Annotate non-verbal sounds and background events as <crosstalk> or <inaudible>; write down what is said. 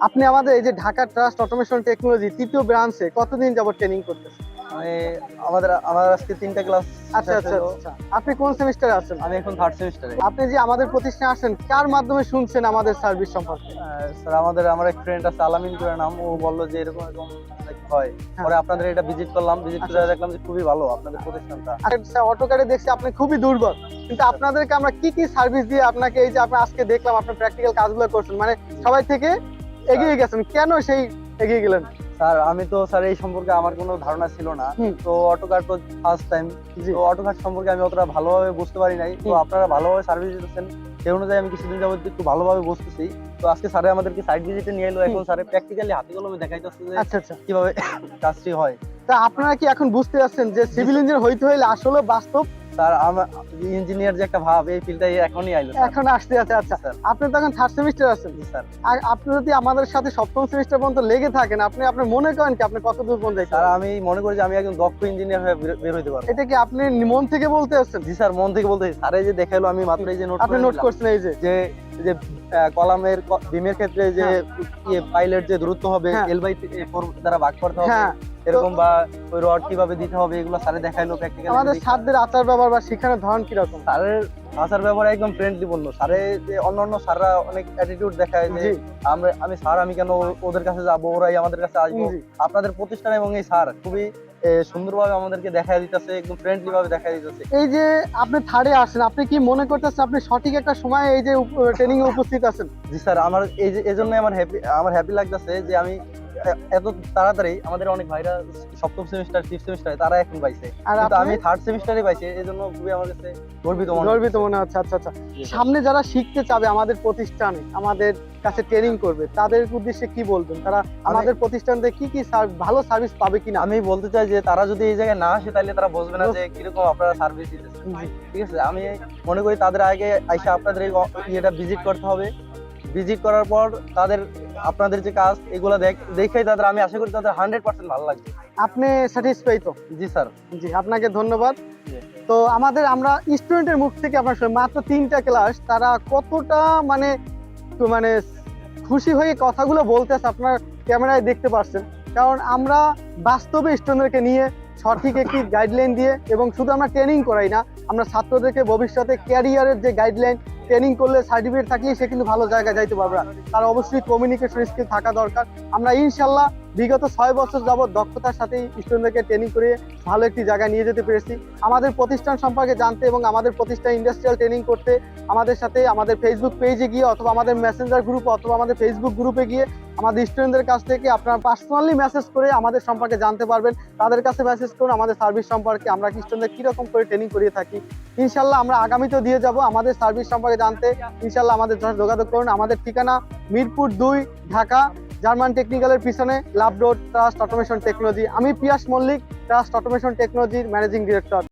আপনি আমাদের এই যে ঢাকা ট্রাস্ট অটোমেশন টেকনোলজি তৃতীয় ব্রাঞ্চে কতদিন যাবত ট্রেনিং করতেছেন? আমি আমাদের আমার আজকে তিনটা ক্লাস আচ্ছা আচ্ছা আচ্ছা। আপনি কোন সেমিস্টারে আছেন? আমি এখন থার্ড সেমিস্টারে আপনি যে আমাদের প্রতিষ্ঠানে আসেন কার মাধ্যমে শুনছেন আমাদের সার্ভিস সম্পর্কে? স্যার আমাদের আমার এক ফ্রেন্ড আছে আলামিন করে নাম ও বলল যে এরকম এরকম হয়। পরে আপনাদের এটা ভিজিট করলাম ভিজিট করে আচ্ছা। দেখলাম যে খুবই ভালো আপনাদের প্রতিষ্ঠানটা। আচ্ছা অটোকারে দেখছি আপনি খুবই দুর্বল। কিন্তু আপনাদেরকে আমরা কি কি সার্ভিস দিয়ে আপনাকে এই যে আপনি আজকে দেখলাম আপনার প্র্যাকটিক্যাল কাজগুলো করছেন মানে সবাই থেকে এগিয়ে গেছেন। কেন সেই এগিয়ে গেলেন? স্যার আমি তো স্যার এই সম্পর্কে আমার কোনো ধারণা ছিল না। তো অটোকার তো ফার্স্ট টাইম তো অটোকার সম্পর্কে আমি অতটা ভালোভাবে বুঝতে পারি নাই। তো আপনারা ভালোভাবে সার্ভিস দিতেছেন। সেই অনুযায়ী আমি কিছুদিন যাবত একটু ভালোভাবে বুঝতেছি। তো আজকে স্যারে আমাদেরকে সাইড ভিজিটে নিয়ে এলো। এখন স্যারে প্র্যাকটিক্যালি হাতে কলমে দেখাইতেছে যে আচ্ছা আচ্ছা। কীভাবে <laughs> কাজটি হয়। তা আপনারা কি এখন বুঝতে পারছেন যে সিভিল ইঞ্জিনিয়ার হইতে হইলে আসলে বাস্তব স্যার ইঞ্জিনিয়ার যে একটা ভাব এই ফিল্ডটাই এখনই আইলো এখন আসতে আছে আচ্ছা। আপনি তো এখন থার্ড সেমিস্টার আছেন। স্যার। আর আপনি যদি আমাদের সাথে সপ্তম সেমিস্টার পর্যন্ত লেগে থাকেন আপনি আপনার মনে করেন কি আপনি কত দূর পর্যন্ত স্যার আমি মনে করি যে আমি একজন দক্ষ ইঞ্জিনিয়ার হয়ে বের- হইতে পারব। এটা কি আপনি মন থেকে বলতে আসছেন জি স্যার মন থেকে বলতে স্যারে যে দেখাইলো আমি মাত্র এই যে নোট আপনি নোট করছেন এই যে। যে যে কলামের বিমের ক্ষেত্রে যে ইয়ে পাইলের যে দূরত্ব হবে হ্যাঁ। এল বাই দ্বারা ভাগ করতে হবে। হ্যাঁ। এরকম বা ওই রড কীভাবে দিতে হবে এগুলো স্যারে দেখাইলো প্র্যাকটিক্যালি আমাদের ছাত্রদের আচার ব্যবহার বা শেখানোর ধরন কীরকম? স্যারের আচার ব্যবহার একদম ফ্রেন্ডলি বলল স্যারে যে অন্যান্য স্যাররা অনেক অ্যাটিটিউড দেখায় যে আমরা আমি স্যার আমি কেন ওদের কাছে যাব? ওরাই আমাদের কাছে আসব। আপনাদের প্রতিষ্ঠান এবং এই স্যার খুবই সুন্দরভাবে আমাদেরকে দেখা দিতেছে একদম ফ্রেন্ডলি ভাবে দেখা দিতেছে। এই যে আপনি থার্ডে আসেন আপনি কি মনে করতেছেন আপনি সঠিক একটা সময় এই যে ট্রেনিং এ উপস্থিত আছেন? জি স্যার আমার এই যে এজন্য আমার হ্যাপি আমার হ্যাপি লাগতেছে যে আমি এত তাড়াতাড়ি আমাদের অনেক ভাইরা সপ্তম সেমিস্টার ফিফথ সেমিস্টারে তারা এখন পাইছে। কিন্তু আমি থার্ড সেমিস্টারে পাইছি এই জন্য খুবই আমার কাছে গর্বিত মনে গর্বিত মনে হচ্ছে আচ্ছা আচ্ছা। সামনে যারা শিখতে চাবে আমাদের প্রতিষ্ঠানে আমাদের কাছে ট্রেনিং করবে তাদের উদ্দেশ্যে কি বলবেন? তারা আমাদের প্রতিষ্ঠান থেকে কি কি ভালো সার্ভিস পাবে কিনা? আমি বলতে চাই যে তারা যদি এই জায়গায় না আসে তাহলে তারা বুঝবে না যে কীরকম আপনারা সার্ভিস দিতেছেন। ঠিক আছে? আমি মনে করি তাদের আগে আইসা আপনাদের এই ইয়েটা ভিজিট করতে হবে। ভিজিট করার পর তাদের আপনাদের যে কাজ এগুলো দেখ- দেখেই তাদের আমি আশা করি তাদের হান্ড্রেড পার্সেন্ট ভালো লাগবে। আপনি স্যাটিসফাই তো? জি স্যার। জি আপনাকে ধন্যবাদ। তো আমাদের আমরা স্টুডেন্টের মুখ থেকে আপনার মাত্র তিনটা ক্লাস তারা কতটা মানে মানে খুশি হয়ে কথাগুলো বলতেছে আপনার ক্যামেরায় দেখতে পাচ্ছেন কারণ আমরা বাস্তবে স্টুডেন্টদেরকে নিয়ে সঠিক একটি গাইডলাইন দিয়ে এবং শুধু আমরা ট্রেনিং করাই না আমরা ছাত্রদেরকে ভবিষ্যতে ক্যারিয়ারের যে গাইডলাইন ট্রেনিং করলে সার্টিফিকেট থাকলেই সে কিন্তু ভালো জায়গায় যাইতে পারবে না। তার অবশ্যই কমিউনিকেশন স্কিল থাকা দরকার। আমরা ইনশাল্লাহ বিগত ছয় বছর যাবত দক্ষতার সাথে স্টুডেন্টদেরকে ট্রেনিং করে ভালো একটি জায়গায় নিয়ে যেতে পেরেছি। আমাদের প্রতিষ্ঠান সম্পর্কে জানতে এবং আমাদের প্রতিষ্ঠান ইন্ডাস্ট্রিয়াল ট্রেনিং করতে আমাদের সাথে আমাদের ফেসবুক পেজে গিয়ে অথবা আমাদের মেসেঞ্জার গ্রুপ অথবা আমাদের ফেসবুক গ্রুপে গিয়ে আমাদের স্টুডেন্টদের কাছ থেকে আপনারা পার্সোনালি মেসেজ করে আমাদের সম্পর্কে জানতে পারবেন। তাদের কাছে মেসেজ করুন, আমাদের সার্ভিস সম্পর্কে আমরা স্টুডেন্টদের কীরকম করে ট্রেনিং করিয়ে থাকি। ইনশাল্লাহ আমরা আগামীতেও দিয়ে যাব। আমাদের সার্ভিস সম্পর্কে জানতে ইনশাল্লাহ আমাদের যোগাযোগ করুন। আমাদের ঠিকানা মিরপুর দুই, ঢাকা জার্মান টেকনিক্যালের পিছনে love road trust automation technology আমি পিয়াস মল্লিক ট্রাস্ট অটোমেশন টেকনোলজির ম্যানেজিং ডিরেক্টর